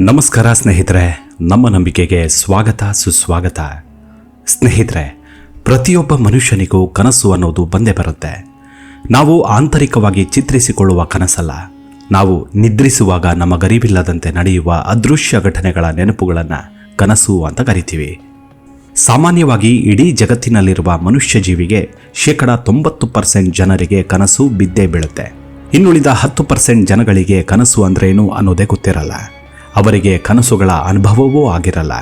ನಮಸ್ಕಾರ ಸ್ನೇಹಿತರೆ, ನಮ್ಮ ನಂಬಿಕೆಗೆ ಸ್ವಾಗತ, ಸುಸ್ವಾಗತ. ಸ್ನೇಹಿತರೆ, ಪ್ರತಿಯೊಬ್ಬ ಮನುಷ್ಯನಿಗೂ ಕನಸು ಅನ್ನೋದು ಬಂದೇ ಬರುತ್ತೆ. ನಾವು ಆಂತರಿಕವಾಗಿ ಚಿತ್ರಿಸಿಕೊಳ್ಳುವ ಕನಸಲ್ಲ. ನಾವು ನಿದ್ರಿಸುವಾಗ ನಮ್ಮ ಗರಿವಿಲ್ಲದಂತೆ ನಡೆಯುವ ಅದೃಶ್ಯ ಘಟನೆಗಳ ನೆನಪುಗಳನ್ನು ಕನಸು ಅಂತ ಕರಿತೀವಿ. ಸಾಮಾನ್ಯವಾಗಿ ಇಡೀ ಜಗತ್ತಿನಲ್ಲಿರುವ ಮನುಷ್ಯ ಜೀವಿಗೆ ಶೇಕಡ ತೊಂಬತ್ತು ಪರ್ಸೆಂಟ್ ಜನರಿಗೆ ಕನಸು ಬಿದ್ದೇ ಬೀಳುತ್ತೆ. ಇನ್ನುಳಿದ ಹತ್ತು ಪರ್ಸೆಂಟ್ ಜನಗಳಿಗೆ ಕನಸು ಅಂದ್ರೇನು ಅನ್ನೋದೇ ಗೊತ್ತಿರಲ್ಲ. ಅವರಿಗೆ ಕನಸುಗಳ ಅನುಭವವೂ ಆಗಿರಲ್ಲ.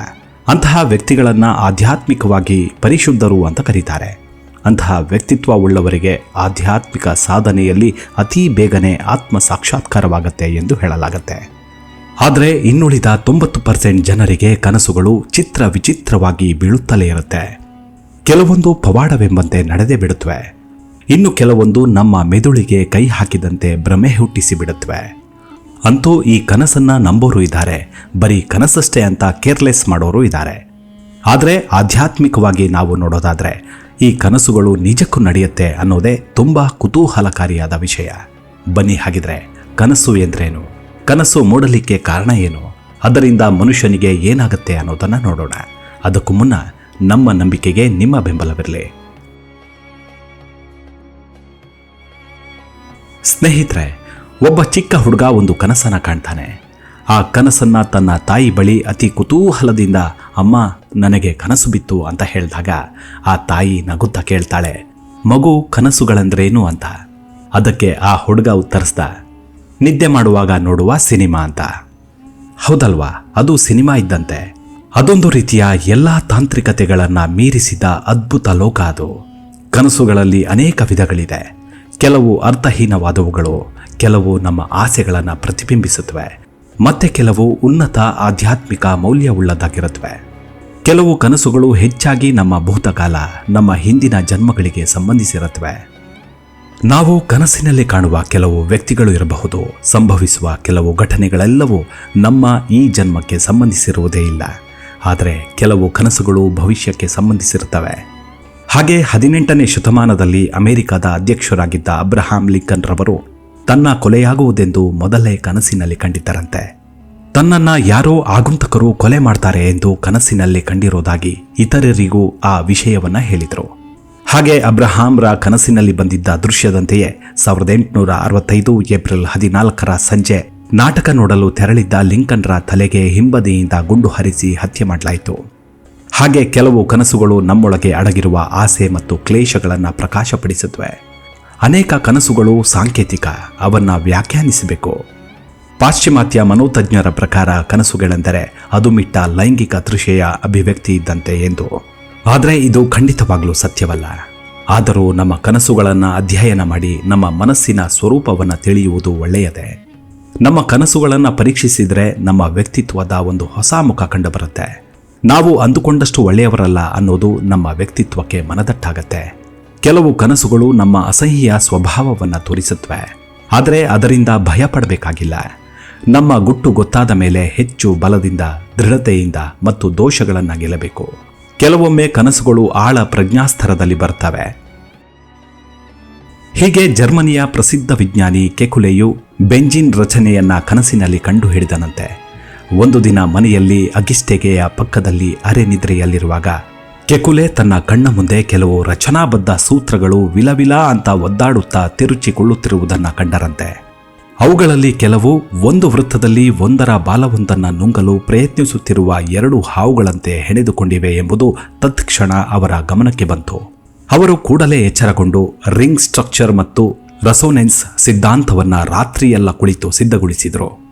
ಅಂತಹ ವ್ಯಕ್ತಿಗಳನ್ನು ಆಧ್ಯಾತ್ಮಿಕವಾಗಿ ಪರಿಶುದ್ಧರು ಅಂತ ಕರೀತಾರೆ. ಅಂತಹ ವ್ಯಕ್ತಿತ್ವ ಉಳ್ಳವರಿಗೆ ಆಧ್ಯಾತ್ಮಿಕ ಸಾಧನೆಯಲ್ಲಿ ಅತೀ ಬೇಗನೆ ಆತ್ಮ ಸಾಕ್ಷಾತ್ಕಾರವಾಗುತ್ತೆ ಎಂದು ಹೇಳಲಾಗುತ್ತೆ. ಆದರೆ ಇನ್ನುಳಿದ ತೊಂಬತ್ತು ಪರ್ಸೆಂಟ್ ಜನರಿಗೆ ಕನಸುಗಳು ಚಿತ್ರ ವಿಚಿತ್ರವಾಗಿ ಬೀಳುತ್ತಲೇ ಇರುತ್ತೆ. ಕೆಲವೊಂದು ಪವಾಡವೆಂಬಂತೆ ನಡೆದೇ ಬಿಡುತ್ತವೆ ಇನ್ನು ಕೆಲವೊಂದು ನಮ್ಮ ಮೆದುಳಿಗೆ ಕೈ ಹಾಕಿದಂತೆ ಭ್ರಮೆ ಹುಟ್ಟಿಸಿ ಬಿಡುತ್ತವೆ ಅಂತೂ ಈ ಕನಸನ್ನ ನಂಬೋರು ಇದ್ದಾರೆ. ಬರೀ ಕನಸಷ್ಟೇ ಅಂತ ಕೇರ್ಲೆಸ್ ಮಾಡೋರು ಇದ್ದಾರೆ. ಆದರೆ ಆಧ್ಯಾತ್ಮಿಕವಾಗಿ ನಾವು ನೋಡೋದಾದ್ರೆ, ಈ ಕನಸುಗಳು ನಿಜಕ್ಕೂ ನಡೆಯುತ್ತೆ ಅನ್ನೋದೇ ತುಂಬಾ ಕುತೂಹಲಕಾರಿಯಾದ ವಿಷಯ. ಬನ್ನಿ ಹಾಗಿದ್ರೆ, ಕನಸು ಎಂದ್ರೇನು? ಕನಸು ಮೂಡಲಿಕ್ಕೆ ಕಾರಣ ಏನು? ಅದರಿಂದ ಮನುಷ್ಯನಿಗೆ ಏನಾಗುತ್ತೆ ಅನ್ನೋದನ್ನ ನೋಡೋಣ. ಅದಕ್ಕೂ ಮುನ್ನ ನಮ್ಮ ನಂಬಿಕೆಗೆ ನಿಮ್ಮ ಬೆಂಬಲವಿರಲಿ. ಸ್ನೇಹಿತರೆ ಒಬ್ಬ ಚಿಕ್ಕ ಹುಡುಗ ಒಂದು ಕನಸನ್ನ ಕಾಣ್ತಾನೆ. ಆ ಕನಸನ್ನ ತನ್ನ ತಾಯಿ ಬಳಿ ಅತಿ ಕುತೂಹಲದಿಂದ, ಅಮ್ಮ, ನನಗೆ ಕನಸು ಬಿತ್ತು ಅಂತ ಹೇಳಿದಾಗ, ಆ ತಾಯಿ ನಗುತ್ತಾ ಕೇಳ್ತಾಳೆ, ಮಗು, ಕನಸುಗಳಂದ್ರೇನು? ಅಂತ. ಅದಕ್ಕೆ ಆ ಹುಡುಗ ಉತ್ತರಿಸ್ದ, ನಿದ್ದೆ ಮಾಡುವಾಗ ನೋಡುವ ಸಿನಿಮಾ ಅಂತ. ಹೌದಲ್ವಾ? ಅದು ಸಿನಿಮಾ ಇದ್ದಂತೆ. ಅದೊಂದು ರೀತಿಯ ಎಲ್ಲ ತಾಂತ್ರಿಕತೆಗಳನ್ನು ಮೀರಿಸಿದ ಅದ್ಭುತ ಲೋಕ ಅದು. ಕನಸುಗಳಲ್ಲಿ ಅನೇಕ ವಿಧಗಳಿದೆ. ಕೆಲವು ಅರ್ಥಹೀನವಾದವುಗಳು. ಕೆಲವು ನಮ್ಮ ಆಸೆಗಳನ್ನು ಪ್ರತಿಬಿಂಬಿಸುತ್ತವೆ. ಮತ್ತೆ ಕೆಲವು ಉನ್ನತ ಆಧ್ಯಾತ್ಮಿಕ ಮೌಲ್ಯವುಳ್ಳದಾಗಿರುತ್ತವೆ ಕೆಲವು ಕನಸುಗಳು ಹೆಚ್ಚಾಗಿ ನಮ್ಮ ಭೂತಕಾಲ, ನಮ್ಮ ಹಿಂದಿನ ಜನ್ಮಗಳಿಗೆ ಸಂಬಂಧಿಸಿರುತ್ತವೆ. ನಾವು ಕನಸಿನಲ್ಲಿ ಕಾಣುವ ಕೆಲವು ವ್ಯಕ್ತಿಗಳು ಇರಬಹುದು. ಸಂಭವಿಸುವ ಕೆಲವು ಘಟನೆಗಳೆಲ್ಲವೂ ನಮ್ಮ ಈ ಜನ್ಮಕ್ಕೆ ಸಂಬಂಧಿಸಿರುವುದೇ ಇಲ್ಲ. ಆದರೆ ಕೆಲವು ಕನಸುಗಳು ಭವಿಷ್ಯಕ್ಕೆ ಸಂಬಂಧಿಸಿರುತ್ತವೆ. ಹಾಗೆ ಹದಿನೆಂಟನೇ ಶತಮಾನದಲ್ಲಿ ಅಮೆರಿಕದ ಅಧ್ಯಕ್ಷರಾಗಿದ್ದ ಅಬ್ರಹಾಂ ಲಿಂಕನ್ ರವರು ತನ್ನ ಕೊಲೆಯಾಗುವುದೆಂದು ಮೊದಲೇ ಕನಸಿನಲ್ಲಿ ಕಂಡಿದ್ದರಂತೆ. ತನ್ನನ್ನ ಯಾರೋ ಆಗುಂತಕರು ಕೊಲೆ ಮಾಡ್ತಾರೆ ಎಂದು ಕನಸಿನಲ್ಲಿ ಕಂಡಿರೋದಾಗಿ ಇತರರಿಗೂ ಆ ವಿಷಯವನ್ನ ಹೇಳಿದರು. ಹಾಗೆ ಅಬ್ರಹಾಂರ ಕನಸಿನಲ್ಲಿ ಬಂದಿದ್ದ ದೃಶ್ಯದಂತೆಯೇ ಸಾವಿರದ ಎಂಟುನೂರ ಅರವತ್ತೈದು ಏಪ್ರಿಲ್ ಹದಿನಾಲ್ಕರ ಸಂಜೆ ನಾಟಕ ನೋಡಲು ತೆರಳಿದ್ದ ಲಿಂಕನ್ರ ತಲೆಗೆ ಹಿಂಬದಿಯಿಂದ ಗುಂಡು ಹರಿಸಿ ಹತ್ಯೆ ಮಾಡಲಾಯಿತು. ಹಾಗೆ ಕೆಲವು ಕನಸುಗಳು ನಮ್ಮೊಳಗೆ ಅಡಗಿರುವ ಆಸೆ ಮತ್ತು ಕ್ಲೇಶಗಳನ್ನು ಪ್ರಕಾಶಪಡಿಸುತ್ತವೆ ಅನೇಕ ಕನಸುಗಳು ಸಾಂಕೇತಿಕ, ಅವನ್ನು ವ್ಯಾಖ್ಯಾನಿಸಬೇಕು. ಪಾಶ್ಚಿಮಾತ್ಯ ಮನೋತಜ್ಞರ ಪ್ರಕಾರ ಕನಸುಗಳೆಂದರೆ ಅದು ಮಿಟ್ಟ ಲೈಂಗಿಕ ತೃಷೆಯ ಅಭಿವ್ಯಕ್ತಿ ಇದ್ದಂತೆ ಎಂದು. ಆದರೆ ಇದು ಖಂಡಿತವಾಗಲೂ ಸತ್ಯವಲ್ಲ. ಆದರೂ ನಮ್ಮ ಕನಸುಗಳನ್ನು ಅಧ್ಯಯನ ಮಾಡಿ ನಮ್ಮ ಮನಸ್ಸಿನ ಸ್ವರೂಪವನ್ನು ತಿಳಿಯುವುದು ಒಳ್ಳೆಯದೇ. ನಮ್ಮ ಕನಸುಗಳನ್ನು ಪರೀಕ್ಷಿಸಿದರೆ ನಮ್ಮ ವ್ಯಕ್ತಿತ್ವದ ಒಂದು ಹೊಸ ಮುಖ ಕಂಡುಬರುತ್ತೆ. ನಾವು ಅಂದುಕೊಂಡಷ್ಟು ಒಳ್ಳೆಯವರಲ್ಲ ಅನ್ನೋದು ನಮ್ಮ ವ್ಯಕ್ತಿತ್ವಕ್ಕೆ ಮನದಟ್ಟಾಗತ್ತೆ. ಕೆಲವು ಕನಸುಗಳು ನಮ್ಮ ಅಸಹ್ಯ ಸ್ವಭಾವವನ್ನು ತೋರಿಸುತ್ತವೆ. ಆದರೆ ಅದರಿಂದ ಭಯ ಪಡಬೇಕಾಗಿಲ್ಲ. ನಮ್ಮ ಗುಟ್ಟು ಗೊತ್ತಾದ ಮೇಲೆ ಹೆಚ್ಚು ಬಲದಿಂದ, ದೃಢತೆಯಿಂದ ಮತ್ತು ದೋಷಗಳನ್ನು ಗೆಲ್ಲಬೇಕು. ಕೆಲವೊಮ್ಮೆ ಕನಸುಗಳು ಆಳ ಪ್ರಜ್ಞಾಸ್ತರದಲ್ಲಿ ಬರ್ತವೆ. ಹೀಗೆ ಜರ್ಮನಿಯ ಪ್ರಸಿದ್ಧ ವಿಜ್ಞಾನಿ ಕೆಕುಲೆಯು ಬೆಂಜಿನ್ ರಚನೆಯನ್ನ ಕನಸಿನಲ್ಲಿ ಕಂಡುಹಿಡಿದನಂತೆ. ಒಂದು ದಿನ ಮನೆಯಲ್ಲಿ ಅಗಿಷ್ಟೆಗೆಯ ಪಕ್ಕದಲ್ಲಿ ಅರೆ ನಿದ್ರೆಯಲ್ಲಿರುವಾಗ ಕೆಕುಲೆ ತನ್ನ ಕಣ್ಣ ಮುಂದೆ ಕೆಲವು ರಚನಾಬದ್ಧ ಸೂತ್ರಗಳು ವಿಲವಿಲ ಅಂತ ಒದ್ದಾಡುತ್ತಾ ತಿರುಚಿಕೊಳ್ಳುತ್ತಿರುವುದನ್ನು ಕಂಡರಂತೆ. ಅವುಗಳಲ್ಲಿ ಕೆಲವು ಒಂದು ವೃತ್ತದಲ್ಲಿ ಒಂದರ ಬಾಲವೊಂದನ್ನು ನುಂಗಲು ಪ್ರಯತ್ನಿಸುತ್ತಿರುವ ಎರಡು ಹಾವುಗಳಂತೆ ಹೆಣೆದುಕೊಂಡಿವೆ ಎಂಬುದು ತತ್ಕ್ಷಣ ಅವರ ಗಮನಕ್ಕೆ ಬಂತು. ಅವರು ಕೂಡಲೇ ಎಚ್ಚರಗೊಂಡು ರಿಂಗ್ ಸ್ಟ್ರಕ್ಚರ್ ಮತ್ತು ರಸೋನೆನ್ಸ್ ಸಿದ್ಧಾಂತವನ್ನ ರಾತ್ರಿಯೆಲ್ಲ ಕುಳಿತು ಸಿದ್ಧಗೊಳಿಸಿದರು.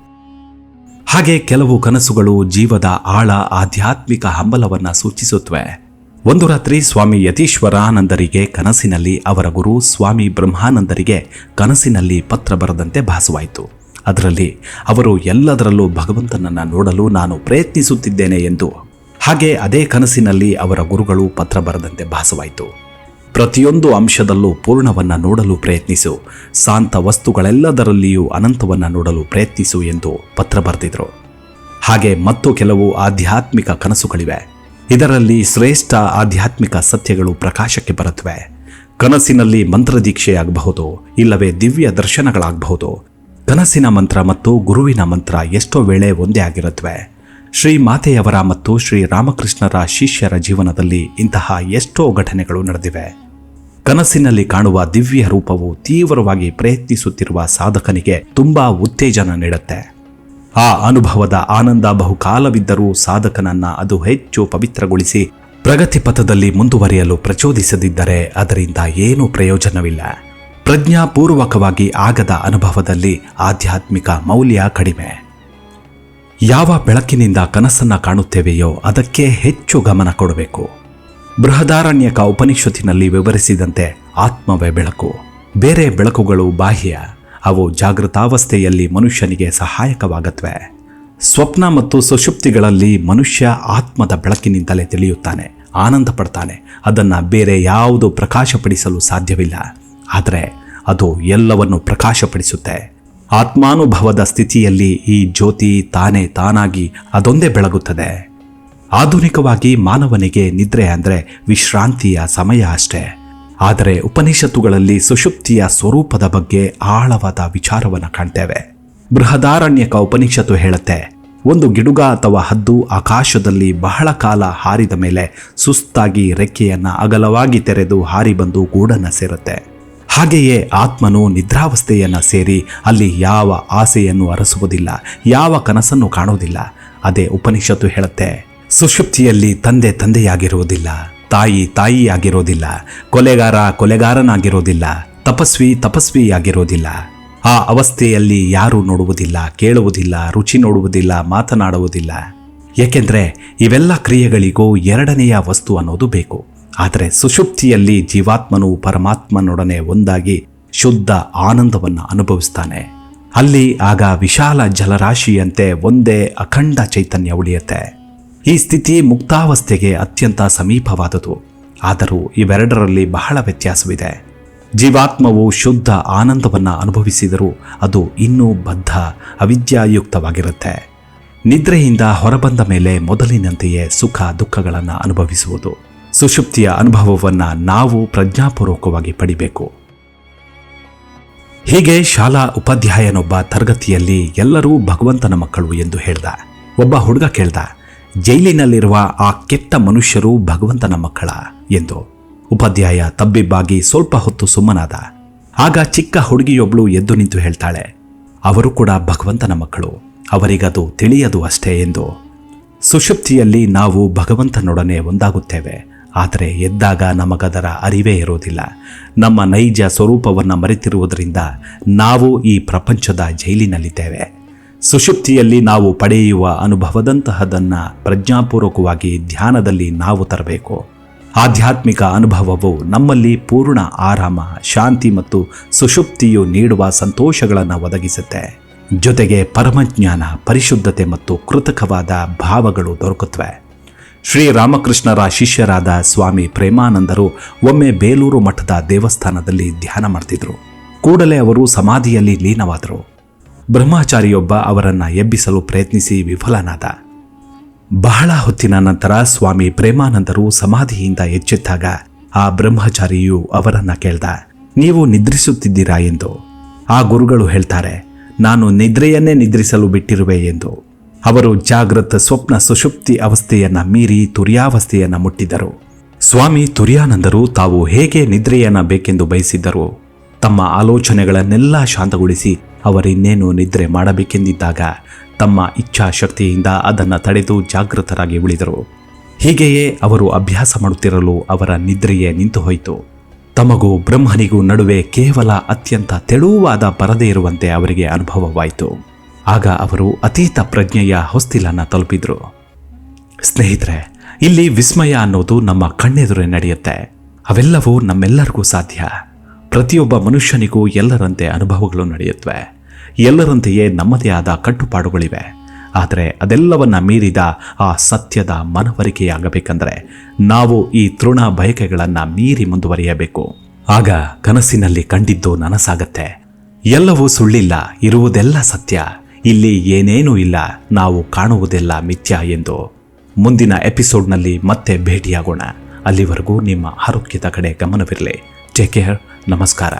ಹಾಗೆ ಕೆಲವು ಕನಸುಗಳು ಜೀವದ ಆಳ ಆಧ್ಯಾತ್ಮಿಕ ಹಂಬಲವನ್ನ ಸೂಚಿಸುತ್ತವೆ ಒಂದು ರಾತ್ರಿ ಸ್ವಾಮಿ ಯತೀಶ್ವರಾನಂದರಿಗೆ ಕನಸಿನಲ್ಲಿ ಅವರ ಗುರು ಸ್ವಾಮಿ ಬ್ರಹ್ಮಾನಂದರಿಗೆ ಕನಸಿನಲ್ಲಿ ಪತ್ರ ಬರೆದಂತೆ ಭಾಸವಾಯಿತು. ಅದರಲ್ಲಿ, ಅವರು ಎಲ್ಲದರಲ್ಲೂ ಭಗವಂತನನ್ನು ನೋಡಲು ನಾನು ಪ್ರಯತ್ನಿಸುತ್ತಿದ್ದೇನೆ ಎಂದು. ಹಾಗೆ ಅದೇ ಕನಸಿನಲ್ಲಿ ಅವರ ಗುರುಗಳು ಪತ್ರ ಬರೆದಂತೆ ಭಾಸವಾಯಿತು. ಪ್ರತಿಯೊಂದು ಅಂಶದಲ್ಲೂ ಪೂರ್ಣವನ್ನು ನೋಡಲು ಪ್ರಯತ್ನಿಸು. ಶಾಂತ ವಸ್ತುಗಳೆಲ್ಲದರಲ್ಲಿಯೂ ಅನಂತವನ್ನು ನೋಡಲು ಪ್ರಯತ್ನಿಸು ಎಂದು ಪತ್ರ ಬರೆದಿದ್ರು. ಹಾಗೆ ಮತ್ತು ಕೆಲವು ಆಧ್ಯಾತ್ಮಿಕ ಕನಸುಗಳಿವೆ. ಇದರಲ್ಲಿ ಶ್ರೇಷ್ಠ ಆಧ್ಯಾತ್ಮಿಕ ಸತ್ಯಗಳು ಪ್ರಕಾಶಕ್ಕೆ ಬರುತ್ತವೆ. ಕನಸಿನಲ್ಲಿ ಮಂತ್ರದೀಕ್ಷೆಯಾಗಬಹುದು, ಇಲ್ಲವೇ ದಿವ್ಯ ದರ್ಶನಗಳಾಗಬಹುದು. ಕನಸಿನ ಮಂತ್ರ ಮತ್ತು ಗುರುವಿನ ಮಂತ್ರ ಎಷ್ಟೋ ವೇಳೆ ಒಂದೇ ಆಗಿರುತ್ತವೆ. ಶ್ರೀ ಮಾತೆಯವರ ಮತ್ತು ಶ್ರೀ ರಾಮಕೃಷ್ಣರ ಶಿಷ್ಯರ ಜೀವನದಲ್ಲಿ ಇಂತಹ ಎಷ್ಟೋ ಘಟನೆಗಳು ನಡೆದಿವೆ. ಕನಸಿನಲ್ಲಿ ಕಾಣುವ ದಿವ್ಯ ರೂಪವು ತೀವ್ರವಾಗಿ ಪ್ರಯತ್ನಿಸುತ್ತಿರುವ ಸಾಧಕನಿಗೆ ತುಂಬಾ ಉತ್ತೇಜನ ನೀಡುತ್ತೆ. ಆ ಅನುಭವದ ಆನಂದ ಬಹುಕಾಲವಿದ್ದರೂ ಸಾಧಕನನ್ನ ಅದು ಹೆಚ್ಚು ಪವಿತ್ರಗೊಳಿಸಿ ಪ್ರಗತಿ ಪಥದಲ್ಲಿ ಮುಂದುವರಿಯಲು ಪ್ರಚೋದಿಸದಿದ್ದರೆ ಅದರಿಂದ ಏನೂ ಪ್ರಯೋಜನವಿಲ್ಲ. ಪ್ರಜ್ಞಾಪೂರ್ವಕವಾಗಿ ಆಗದ ಅನುಭವದಲ್ಲಿ ಆಧ್ಯಾತ್ಮಿಕ ಮೌಲ್ಯ ಕಡಿಮೆ. ಯಾವ ಬೆಳಕಿನಿಂದ ಕನಸನ್ನ ಕಾಣುತ್ತೇವೆಯೋ ಅದಕ್ಕೆ ಹೆಚ್ಚು ಗಮನ ಕೊಡಬೇಕು. ಬೃಹದಾರಣ್ಯಕ ಉಪನಿಷತ್ತಿನಲ್ಲಿ ವಿವರಿಸಿದಂತೆ ಆತ್ಮವೇ ಬೆಳಕು. ಬೇರೆ ಬೆಳಕುಗಳು ಬಾಹ್ಯ. ಅವು ಜಾಗೃತಾವಸ್ಥೆಯಲ್ಲಿ ಮನುಷ್ಯನಿಗೆ ಸಹಾಯಕವಾಗತ್ವೆ. ಸ್ವಪ್ನ ಮತ್ತು ಸುಷುಪ್ತಿಗಳಲ್ಲಿ ಮನುಷ್ಯ ಆತ್ಮದ ಬೆಳಕಿನಿಂದಲೇ ತಿಳಿಯುತ್ತಾನೆ ಆನಂದ ಪಡ್ತಾನೆ ಅದನ್ನು ಬೇರೆ ಯಾವುದು ಪ್ರಕಾಶಪಡಿಸಲು ಸಾಧ್ಯವಿಲ್ಲ. ಆದರೆ ಅದು ಎಲ್ಲವನ್ನು ಪ್ರಕಾಶಪಡಿಸುತ್ತೆ. ಆತ್ಮಾನುಭವದ ಸ್ಥಿತಿಯಲ್ಲಿ ಈ ಜ್ಯೋತಿ ತಾನೇ ತಾನಾಗಿ ಅದೊಂದೇ ಬೆಳಗುತ್ತದೆ. ಆಧುನಿಕವಾಗಿ ಮಾನವನಿಗೆ ನಿದ್ರೆ ಅಂದರೆ ವಿಶ್ರಾಂತಿಯ ಸಮಯ ಅಷ್ಟೇ. ಆದರೆ ಉಪನಿಷತ್ತುಗಳಲ್ಲಿ ಸುಷುಪ್ತಿಯ ಸ್ವರೂಪದ ಬಗ್ಗೆ ಆಳವಾದ ವಿಚಾರವನ್ನು ಕಾಣ್ತೇವೆ. ಬೃಹದಾರಣ್ಯಕ ಉಪನಿಷತ್ತು ಹೇಳುತ್ತೆ, ಒಂದು ಗಿಡುಗ ಅಥವಾ ಹದ್ದು ಆಕಾಶದಲ್ಲಿ ಬಹಳ ಕಾಲ ಹಾರಿದ ಮೇಲೆ ಸುಸ್ತಾಗಿ ರೆಕ್ಕೆಯನ್ನ ಅಗಲವಾಗಿ ತೆರೆದು ಹಾರಿ ಬಂದು ಗೂಡನ್ನು ಸೇರುತ್ತೆ. ಹಾಗೆಯೇ ಆತ್ಮನು ನಿದ್ರಾವಸ್ಥೆಯನ್ನು ಸೇರಿ ಅಲ್ಲಿ ಯಾವ ಆಸೆಯನ್ನು ಅರಸುವುದಿಲ್ಲ, ಯಾವ ಕನಸನ್ನು ಕಾಣುವುದಿಲ್ಲ. ಅದೇ ಉಪನಿಷತ್ತು ಹೇಳುತ್ತೆ, ಸುಷುಪ್ತಿಯಲ್ಲಿ ತಂದೆ ತಂದೆಯಾಗಿರುವುದಿಲ್ಲ. ತಾಯಿ ತಾಯಿಯಾಗಿರೋದಿಲ್ಲ, ಕೊಲೆಗಾರ ಕೊಲೆಗಾರನಾಗಿರೋದಿಲ್ಲ, ತಪಸ್ವಿ ತಪಸ್ವಿಯಾಗಿರೋದಿಲ್ಲ. ಆ ಅವಸ್ಥೆಯಲ್ಲಿ ಯಾರೂ ನೋಡುವುದಿಲ್ಲ, ಕೇಳುವುದಿಲ್ಲ, ರುಚಿ ನೋಡುವುದಿಲ್ಲ, ಮಾತನಾಡುವುದಿಲ್ಲ. ಏಕೆಂದರೆ ಇವೆಲ್ಲ ಕ್ರಿಯೆಗಳಿಗೂ ಎರಡನೆಯ ವಸ್ತು ಅನ್ನೋದು ಬೇಕು. ಆದರೆ ಸುಷುಪ್ತಿಯಲ್ಲಿ ಜೀವಾತ್ಮನು ಪರಮಾತ್ಮನೊಡನೆ ಒಂದಾಗಿ ಶುದ್ಧ ಆನಂದವನ್ನು ಅನುಭವಿಸ್ತಾನೆ. ಅಲ್ಲಿ ಆಗ ವಿಶಾಲ ಜಲರಾಶಿಯಂತೆ ಒಂದೇ ಅಖಂಡ ಚೈತನ್ಯ ಉಳಿಯುತ್ತೆ. ಈ ಸ್ಥಿತಿ ಮುಕ್ತಾವಸ್ಥೆಗೆ ಅತ್ಯಂತ ಸಮೀಪವಾದುದು ಆದರೂ ಇವೆರಡರಲ್ಲಿ ಬಹಳ ವ್ಯತ್ಯಾಸವಿದೆ. ಜೀವಾತ್ಮವು ಶುದ್ಧ ಆನಂದವನ್ನು ಅನುಭವಿಸಿದರೂ ಅದು ಇನ್ನೂ ಬದ್ಧ, ಅವಿದ್ಯಾಯುಕ್ತವಾಗಿರುತ್ತೆ. ನಿದ್ರೆಯಿಂದ ಹೊರಬಂದ ಮೇಲೆ ಮೊದಲಿನಂತೆಯೇ ಸುಖ ದುಃಖಗಳನ್ನು ಅನುಭವಿಸುವುದು. ಸುಷುಪ್ತಿಯ ಅನುಭವವನ್ನು ನಾವು ಪ್ರಜ್ಞಾಪೂರ್ವಕವಾಗಿ ಪಡಿಬೇಕು. ಹೀಗೆ ಶಾಲಾ ಉಪಾಧ್ಯಾಯನೊಬ್ಬ ತರಗತಿಯಲ್ಲಿ ಎಲ್ಲರೂ ಭಗವಂತನ ಮಕ್ಕಳು ಎಂದು ಹೇಳ್ದ. ಒಬ್ಬ ಹುಡುಗ ಕೇಳ್ದ ಜೈಲಿನಲ್ಲಿರುವ ಆ ಕೆಟ್ಟ ಮನುಷ್ಯರು ಭಗವಂತನ ಮಕ್ಕಳ ಎಂದು ಉಪಾಧ್ಯಾಯ ತಬ್ಬಿಬ್ಬಾಗಿ ಸ್ವಲ್ಪ ಹೊತ್ತು ಸುಮ್ಮನಾದ. ಆಗ ಚಿಕ್ಕ ಹುಡುಗಿಯೊಬ್ಳು ಎದ್ದು ನಿಂತು ಹೇಳ್ತಾಳೆ, ಅವರು ಕೂಡ ಭಗವಂತನ ಮಕ್ಕಳು, ಅವರಿಗದು ತಿಳಿಯದು ಅಷ್ಟೇ ಎಂದು. ಸುಷುಪ್ತಿಯಲ್ಲಿ ನಾವು ಭಗವಂತನೊಡನೆ ಒಂದಾಗುತ್ತೇವೆ, ಆದರೆ ಎದ್ದಾಗ ನಮಗದರ ಅರಿವೇ ಇರೋದಿಲ್ಲ ನಮ್ಮ ನೈಜ ಸ್ವರೂಪವನ್ನು ಮರೆತಿರುವುದರಿಂದ ನಾವು ಈ ಪ್ರಪಂಚದ ಜೈಲಿನಲ್ಲಿದ್ದೇವೆ. ಸುಷುಪ್ತಿಯಲ್ಲಿ ನಾವು ಪಡೆಯುವ ಅನುಭವದಂತಹದನ್ನು ಪ್ರಜ್ಞಾಪೂರ್ವಕವಾಗಿ ಧ್ಯಾನದಲ್ಲಿ ನಾವು ತರಬೇಕು. ಆಧ್ಯಾತ್ಮಿಕ ಅನುಭವವು ನಮ್ಮಲ್ಲಿ ಪೂರ್ಣ ಆರಾಮ, ಶಾಂತಿ ಮತ್ತು ಸುಷುಪ್ತಿಯು ನೀಡುವ ಸಂತೋಷಗಳನ್ನು ಒದಗಿಸುತ್ತೆ. ಜೊತೆಗೆ ಪರಮಜ್ಞಾನ, ಪರಿಶುದ್ಧತೆ ಮತ್ತು ಕೃತಕವಾದ ಭಾವಗಳು ದೊರಕುತ್ತವೆ ಶ್ರೀರಾಮಕೃಷ್ಣರ ಶಿಷ್ಯರಾದ ಸ್ವಾಮಿ ಪ್ರೇಮಾನಂದರು ಒಮ್ಮೆ ಬೇಲೂರು ಮಠದ ದೇವಸ್ಥಾನದಲ್ಲಿ ಧ್ಯಾನ ಮಾಡ್ತಿದ್ರು. ಕೂಡಲೇ ಅವರು ಸಮಾಧಿಯಲ್ಲಿ ಲೀನವಾದರು. ಬ್ರಹ್ಮಚಾರಿಯೊಬ್ಬ ಅವರನ್ನು ಎಬ್ಬಿಸಲು ಪ್ರಯತ್ನಿಸಿ ವಿಫಲನಾದ. ಬಹಳ ಹೊತ್ತಿನ ನಂತರ ಸ್ವಾಮಿ ಪ್ರೇಮಾನಂದರು ಸಮಾಧಿಯಿಂದ ಎಚ್ಚೆತ್ತಾಗ ಆ ಬ್ರಹ್ಮಚಾರಿಯು ಅವರನ್ನ ಕೇಳ್ದ. ನೀವು ನಿದ್ರಿಸುತ್ತಿದ್ದೀರಾ ಎಂದು. ಆ ಗುರುಗಳು ಹೇಳ್ತಾರೆ, ನಾನು ನಿದ್ರೆಯನ್ನೇ ನಿದ್ರಿಸಲು ಬಿಟ್ಟಿರುವೆ ಎಂದು. ಅವರು ಜಾಗೃತ ಸ್ವಪ್ನ ಸುಷುಪ್ತಿ ಅವಸ್ಥೆಯನ್ನು ಮೀರಿ ತುರ್ಯಾವಸ್ಥೆಯನ್ನು ಮುಟ್ಟಿದರು. ಸ್ವಾಮಿ ತುರ್ಯಾನಂದರು ತಾವು ಹೇಗೆ ನಿದ್ರೆಯನ್ನ ಬೇಕೆಂದು ಬಯಸಿದ್ದರು, ತಮ್ಮ ಆಲೋಚನೆಗಳನ್ನೆಲ್ಲ ಶಾಂತಗೊಳಿಸಿ ಅವರಿನ್ನೇನು ನಿದ್ರೆ ಮಾಡಬೇಕೆಂದಿದ್ದಾಗ ತಮ್ಮ ಇಚ್ಛಾಶಕ್ತಿಯಿಂದ ಅದನ್ನು ತಡೆದು ಜಾಗೃತರಾಗಿ ಉಳಿದರು. ಹೀಗೆಯೇ ಅವರು ಅಭ್ಯಾಸ ಮಾಡುತ್ತಿರಲು ಅವರ ನಿದ್ರೆಯೇ ನಿಂತು ಹೋಯಿತು ತಮಗೂ ಬ್ರಹ್ಮನಿಗೂ ನಡುವೆ ಕೇವಲ ಅತ್ಯಂತ ತೆಳುವಾದ ಪರದೆ ಇರುವಂತೆ ಅವರಿಗೆ ಅನುಭವವಾಯಿತು. ಆಗ ಅವರು ಅತೀತ ಪ್ರಜ್ಞೆಯ ಹೊಸ್ತಿಲನ್ನು ತಲುಪಿದ್ರು. ಸ್ನೇಹಿತರೆ, ಇಲ್ಲಿ ವಿಸ್ಮಯ ಅನ್ನೋದು ನಮ್ಮ ಕಣ್ಣೆದುರೇ ನಡೆಯುತ್ತೆ. ಅವೆಲ್ಲವೂ ನಮ್ಮೆಲ್ಲರಿಗೂ ಸಾಧ್ಯ. ಪ್ರತಿಯೊಬ್ಬ ಮನುಷ್ಯನಿಗೂ ಎಲ್ಲರಂತೆ ಅನುಭವಗಳು ನಡೆಯುತ್ತವೆ. ಎಲ್ಲರಂತೆಯೇ ನಮ್ಮದೇ ಆದ ಕಟ್ಟುಪಾಡುಗಳಿವೆ. ಆದರೆ ಅದೆಲ್ಲವನ್ನ ಮೀರಿದ ಆ ಸತ್ಯದ ಮನವರಿಕೆಯಾಗಬೇಕೆಂದರೆ ನಾವು ಈ ತೃಣ ಬಯಕೆಗಳನ್ನು ಮೀರಿ ಮುಂದುವರಿಯಬೇಕು. ಆಗ ಕನಸಿನಲ್ಲಿ ಕಂಡಿದ್ದು ನನಸಾಗತ್ತೆ. ಎಲ್ಲವೂ ಸುಳ್ಳಿಲ್ಲ, ಇರುವುದೆಲ್ಲ ಸತ್ಯ. ಇಲ್ಲಿ ಏನೇನೂ ಇಲ್ಲ, ನಾವು ಕಾಣುವುದೆಲ್ಲ ಮಿಥ್ಯ ಎಂದು. ಮುಂದಿನ ಎಪಿಸೋಡ್ನಲ್ಲಿ ಮತ್ತೆ ಭೇಟಿಯಾಗೋಣ. ಅಲ್ಲಿವರೆಗೂ ನಿಮ್ಮ ಆರೋಗ್ಯದ ಕಡೆ ಗಮನವಿರಲಿ. ಟೇಕ್ ಕೇರ್ ನಮಸ್ಕಾರ.